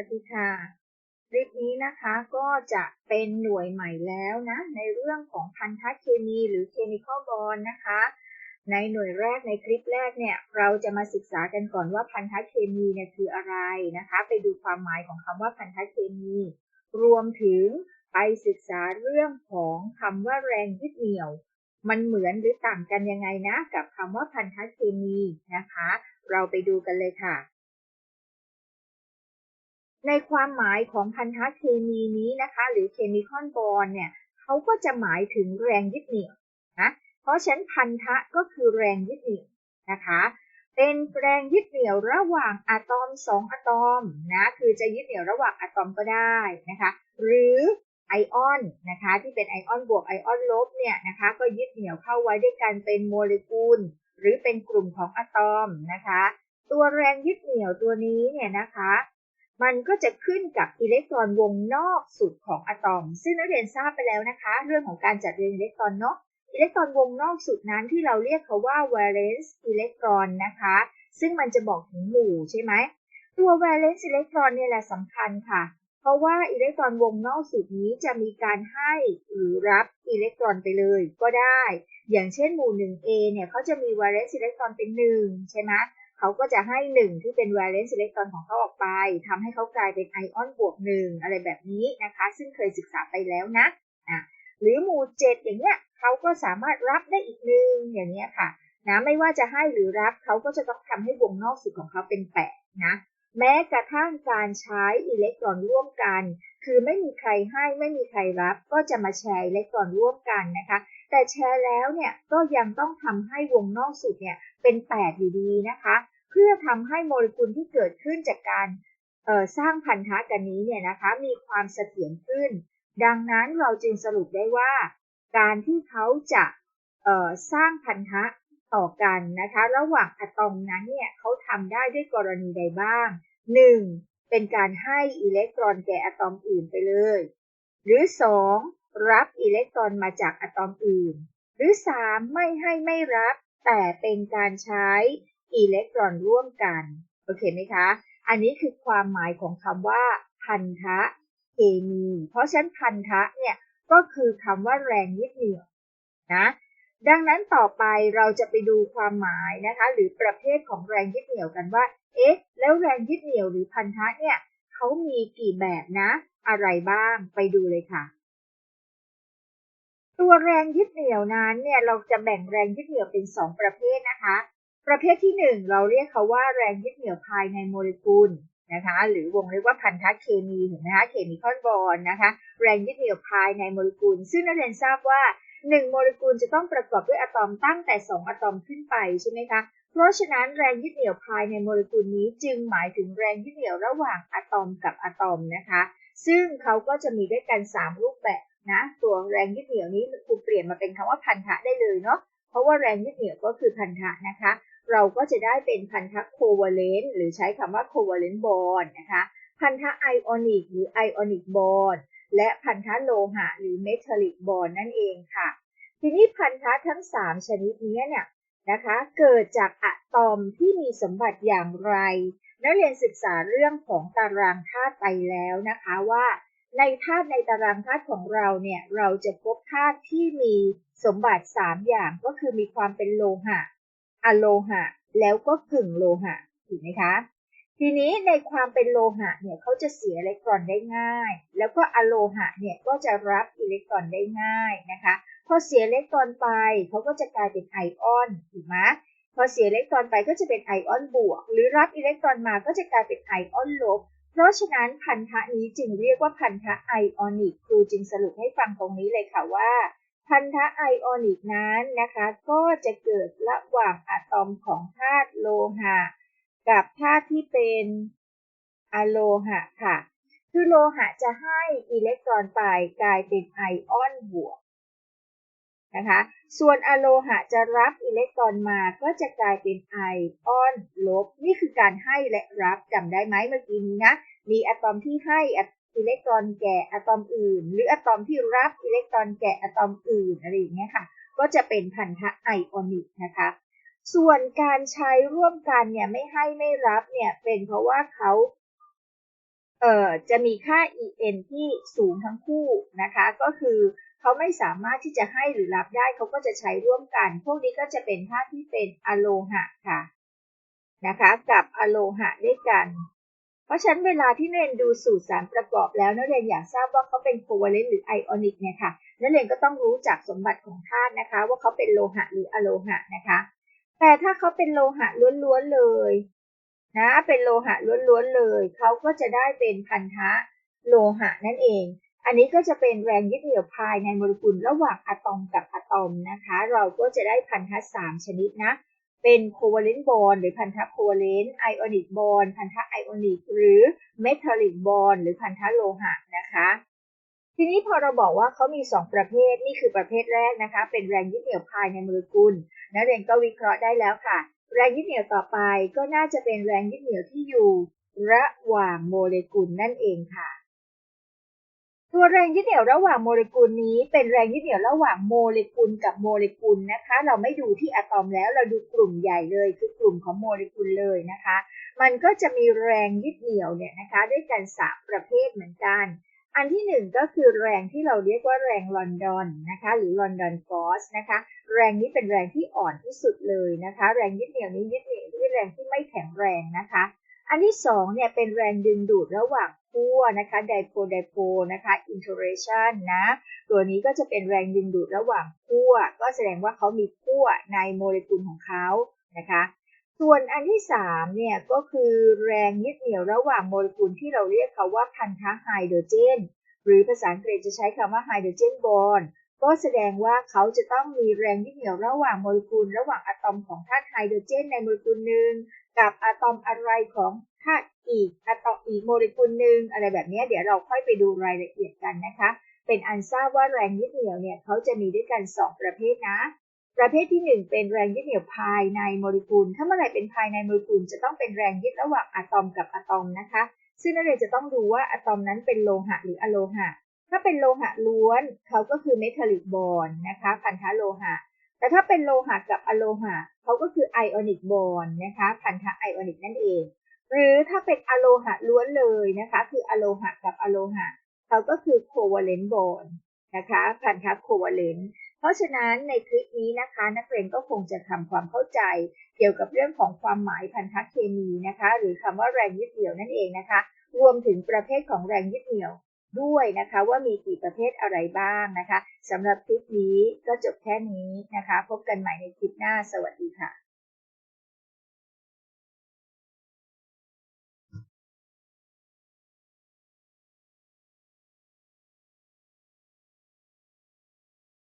ัสดีค่ะคลิปนี้นะคะก็จะเป็นหน่วยใหม่แล้วนะ ในเรื่องของพันธะเคมีหรือ chemical bond นะคะ ในหน่วยแรกในคลิปแรกเนี่ย เราจะมาศึกษากันก่อนว่าพันธะเคมีเนี่ยคืออะไรนะคะ ไปดูความหมายของคำว่าพันธะเคมี รวมถึงไปศึกษาเรื่องของคำว่าแรงยึดเหนี่ยว มันเหมือนหรือต่างกันยังไงนะ กับคำว่าพันธะเคมีนะคะ เราไปดูกันเลยค่ะ ในความหมายของพันธะเคมีนี้นะคะ หรือเคมีคอนบอลเนี่ยเขาก็จะหมายถึงแรงยึดเหนี่ยวนะเพราะฉะนั้นพันธะก็คือแรงยึดเหนี่ยวนะคะ เป็นแรงยึดเหนี่ยวระหว่างอะตอมสองอะตอมนะคือจะยึดเหนี่ยวระหว่างอะตอมก็ได้นะคะ หรือไอออนนะคะที่เป็นไอออนบวกไอออนลบเนี่ยนะคะก็ยึดเหนี่ยวเข้าไว้ด้วยกันเป็นโมเลกุล หรือเป็นกลุ่มของอะตอมนะคะ ตัวแรงยึดเหนี่ยวตัวนี้เนี่ยนะคะ มันก็จะขึ้นกับอิเล็กตรอนวงนอกสุดของอะตอม ซึ่งนักเรียนทราบไปแล้วนะคะ เรื่องของการจัดเรียงอิเล็กตรอนเนาะอิเล็กตรอนวงนอกสุดนั้นที่เราเรียกเขาว่า valence อิเล็กตรอนนะคะ ซึ่งมันจะบอกถึงหมู่ใช่ไหมตัว valence อิเล็กตรอนเนี่ยแหละสำคัญค่ะ เพราะว่าอิเล็กตรอนวงนอกสุดนี้จะมีการให้หรือรับอิเล็กตรอนไปเลยก็ได้ อย่างเช่นหมู่ 1A เนี่ยเขาจะมี valence อิเล็กตรอนเป็น 1 ใช่ไหม เขาก็จะให้หนึ่งที่เป็น valence electron ของเขาออกไปทำให้เขากลายเป็นไอออนบวกหนึ่งอะไรแบบนี้นะคะ ซึ่งเคยศึกษาไปแล้วนะอะหรือหมู่เจ็ดอย่างเงี้ยเขาก็สามารถรับได้อีกหนึ่งอย่างเงี้ยค่ะนะไม่ว่าจะให้หรือรับเขาก็จะต้องทำให้วงนอกสุดของเขาเป็นแปดนะแม้กระทั่งการใช้อิเล็กตรอนร่วมกัน คือไม่มีใครให้ไม่มีใครรับ ก็จะมาแชร์อิเล็กตรอนร่วมกันนะคะ แต่แชร์แล้วเนี่ยก็ยังต้องทำให้วงนอกสุดเนี่ยเป็น 8 อยู่ดีนะคะ เพื่อทำให้โมเลกุลที่เกิดขึ้นจากการสร้างพันธะกันนี้เนี่ยนะคะมีความเสถียรขึ้น ดังนั้นเราจึงสรุปได้ว่า การที่เขาจะสร้างพันธะต่อกันนะคะ ระหว่างอะตอมนั้นเนี่ยเขาทำได้ด้วยกรณีใดบ้าง 1. เป็นการให้อิเล็กตรอนแก่อะตอมอื่นไปเลย หรือ 2. รับอิเล็กตรอนมาจากอะตอมอื่น หรือ 3. ไม่ให้ไม่รับ แต่เป็นการใช้อิเล็กตรอนร่วมกัน โอเคไหมคะ อันนี้คือความหมายของคำว่า พันธะเคมี เพราะฉะนั้นพันธะเนี่ยก็คือคำว่าแรงยึดเหนี่ยวนะดังนั้นต่อไปเราจะไปดูความหมายนะคะ หรือประเภทของแรงยึดเหนี่ยวกันว่า เอ๊ะ แล้วแรงยึดเหนี่ยวหรือพันธะเนี่ยเขามีกี่แบบนะ อะไรบ้างไปดูเลยค่ะ ตัวแรงยึดเหนี่ยวนั้นเนี่ยเราจะแบ่งแรงยึดเหนี่ยวเป็น 2 ประเภทนะคะ ประเภทที่ 1 เราเรียกเขาว่าแรงยึดเหนี่ยวภายในโมเลกุลนะคะ หรือวงเรียกว่าพันธะเคมีเห็นไหมคะเคมีคอนบอลนะคะ แรงยึดเหนี่ยวภายในโมเลกุล ซึ่งนักเรียนทราบว่า 1 โมเลกุลจะต้องประกอบด้วยอะตอมตั้งแต่ 2 อะตอมขึ้นไปใช่ไหมคะเพราะฉะนั้นแรงยึดเหนี่ยวภายในโมเลกุลนี้จึงหมายถึงแรงยึดเหนี่ยวระหว่างอะตอมกับอะตอมนะคะ ซึ่งเขาก็จะมีด้วยกัน 3 รูปแบบ นะตัวแรงยึดเหนี่ยวนี้ครูเปลี่ยนมาเป็นคำว่าพันธะได้เลยเนาะเพราะว่าแรงยึดเหนี่ยวก็คือพันธะนะคะ เราก็จะได้เป็นพันธะโควาเลนต์หรือใช้คำว่าโควาเลนต์บอนนะคะพันธะไอออนิกหรือไอออนิกบอนและพันธะโลหะหรือเมทัลลิกบอนนั่นเองค่ะ ทีนี้พันธะทั้ง 3 ชนิดนี้เนี่ยนะคะเกิดจากอะตอมที่มีสมบัติอย่างไร นักเรียนศึกษาเรื่องของตารางธาตุไปแล้วนะคะว่า ในธาตุในตารางธาตุของเราเนี่ยเราจะพบธาตุที่มีสมบัติ 3 อย่างก็คือมีความเป็นโลหะอะโลหะ แล้วก็กึ่งโลหะถูกไหมคะ ทีนี้ในความเป็นโลหะเนี่ยเขาจะเสียอิเล็กตรอนได้ง่าย แล้วก็อะโลหะเนี่ยก็จะรับอิเล็กตรอนได้ง่ายนะคะพอเสียอิเล็กตรอนไปเขาก็จะกลายเป็นไอออนถูกไหมพอเสียอิเล็กตรอนไปก็จะเป็นไอออนบวก หรือรับอิเล็กตรอนมาก็จะกลายเป็นไอออนลบ ราะฉะนั้นพันธะนี้จึงเรียกว่าพันธะไอออนิกครูจึงสรุปให้ฟังตรงนี้เลยค่ะว่า พันธะไอออนิกนั้นนะคะก็จะเกิดระหว่างอะตอมของธาตุโลหะ กับธาตุที่เป็นอะโลหะค่ะ คือโลหะจะให้อิเล็กตรอนไปกลายเป็นไอออนบวก นะคะ ส่วนอะโลหะจะรับอิเล็กตรอนมาก็จะกลายเป็นไอออนลบ นี่คือการให้และรับจำได้ไหมเมื่อกี้นี้นะ มีอะตอมที่ให้อิเล็กตรอนแก่อะตอมอื่น หรืออะตอมที่รับอิเล็กตรอนแก่อะตอมอื่นอะไรอย่างเงี้ยค่ะ ก็จะเป็นพันธะไอออนิกนะคะ ส่วนการใช้ร่วมกันเนี่ยไม่ให้ไม่รับเนี่ยเป็นเพราะว่าเขาเอ่อจะมีค่า en ที่สูงทั้งคู่นะคะ ก็คือ เขาไม่สามารถที่จะให้หรือรับได้เขาก็จะใช้ร่วมกัน พวกนี้ก็จะเป็นธาตุที่เป็นอะโลหะค่ะนะคะกับอะโลหะด้วยกัน เพราะฉะนั้นเวลาที่นักเรียนดูสูตรสารประกอบแล้วนักเรียนอยากทราบว่าเขาเป็นโคเวเลนต์หรือไอออนิกเนี่ยค่ะนักเรียนก็ต้องรู้จักสมบัติของธาตุนะคะ ว่าเขาเป็นโลหะหรืออะโลหะนะคะ แต่ถ้าเขาเป็นโลหะล้วนๆเลยนะเป็นโลหะล้วนๆเลย เขาก็จะได้เป็นพันธะโลหะนั่นเอง อันนี้ก็จะเป็นแรงยึดเหนี่ยวภายในโมเลกุลระหว่างอะตอมกับอะตอมนะคะ เราก็จะได้พันธะสามชนิดนะ เป็นโคเวเลนต์บอนหรือพันธะโคเวเลนต์ไอออนิกบอนพันธะไอออนิกหรือเมทัลลิกบอนหรือพันธะโลหะนะคะทีนี้พอเราบอกว่าเขามี 2 ประเภทนี่คือประเภทแรกนะคะ เป็นแรงยึดเหนี่ยวภายในโมเลกุลนักเรียนก็วิเคราะห์ได้แล้วค่ะ แรงยึดเหนี่ยวต่อไปก็น่าจะเป็นแรงยึดเหนี่ยวที่อยู่ ระหว่างโมเลกุลนั่นเองค่ะ ตัวแรงยึดเหนี่ยวระหว่างโมเลกุลนี้ เป็นแรงยึดเหนี่ยวระหว่างโมเลกุลกับโมเลกุลนะคะ เราไม่ดูที่อะตอมแล้วเราดูกลุ่มใหญ่เลย คือกลุ่มของโมเลกุลเลยนะคะ มันก็จะมีแรงยึดเหนี่ยวเนี่ยนะคะด้วยกันสามประเภทเหมือนกัน อันที่หนึ่งก็คือแรงที่เราเรียกว่าแรงลอนดอนนะคะหรือลอนดอนฟอสนะคะแรงนี้เป็นแรงที่อ่อนที่สุดเลยนะคะ แรงยึดเหนี่ยวนี้ยึดเหนี่ยวด้วยแรงที่ไม่แข็งแรงนะคะอันที่สองเนี่ยเป็นแรงดึงดูดระหว่าง ขั้วนะคะไดโพไดโพนะคะอินเทอร์เรชันนะ ตัวนี้ก็จะเป็นแรงดึงดูดระหว่างขั้ว ก็แสดงว่าเขามีขั้วในโมเลกุลของเขานะคะ ส่วนอันที่3เนี่ยก็คือแรงยึดเหนี่ยวระหว่างโมเลกุลที่เราเรียกเขาว่าพันธะไฮโดรเจน หรือภาษาอังกฤษจะใช้คำว่าไฮโดรเจนบอนก็แสดงว่าเขาจะต้องมีแรงยึดเหนี่ยวระหว่างโมเลกุล ระหว่างอะตอมของธาตุไฮโดรเจนในโมเลกุลหนึ่งกับอะตอมอะไรของธาตุ อีกอะตอมอีกโมเลกุลหนึ่งอะไรแบบนี้เดี๋ยวเราค่อยไปดูรายละเอียดกันนะคะ เป็นอันทราบว่าแรงยึดเหนี่ยวเนี่ยเขาจะมีด้วยกัน 2 ประเภทนะ ประเภทที่ 1 เป็นแรงยึดเหนี่ยวภายในโมเลกุล ถ้าเมื่อไหร่เป็นภายในโมเลกุลจะต้องเป็นแรงยึดระหว่างอะตอมกับอะตอมนะคะ ซึ่งนักเรียนจะต้องดูว่าอะตอมนั้นเป็นโลหะหรืออะโลหะ ถ้าเป็นโลหะล้วนเขาก็คือเมทัลลิกบอนนะคะพันธะโลหะแต่ถ้าเป็นโลหะกับอะโลหะเขาก็คือไอออนิกบอนนะคะพันธะไอออนิกนั่นเอง หรือถ้าเป็นอะโลหะล้วนเลยนะคะ คืออะโลหะกับอะโลหะเขาก็คือโคเวเลนต์บอนนะคะพันธะโคเวเลนต์เพราะฉะนั้นในคลิปนี้นะคะ นักเรียนก็คงจะทำความเข้าใจเกี่ยวกับเรื่องของความหมายพันธะเคมีนะคะ หรือคำว่าแรงยึดเหนี่ยวนั่นเองนะคะ รวมถึงประเภทของแรงยึดเหนี่ยวด้วยนะคะว่ามีกี่ประเภทอะไรบ้างนะคะสำหรับคลิปนี้ก็จบแค่นี้นะคะ พบกันใหม่ในคลิปหน้าสวัสดีค่ะ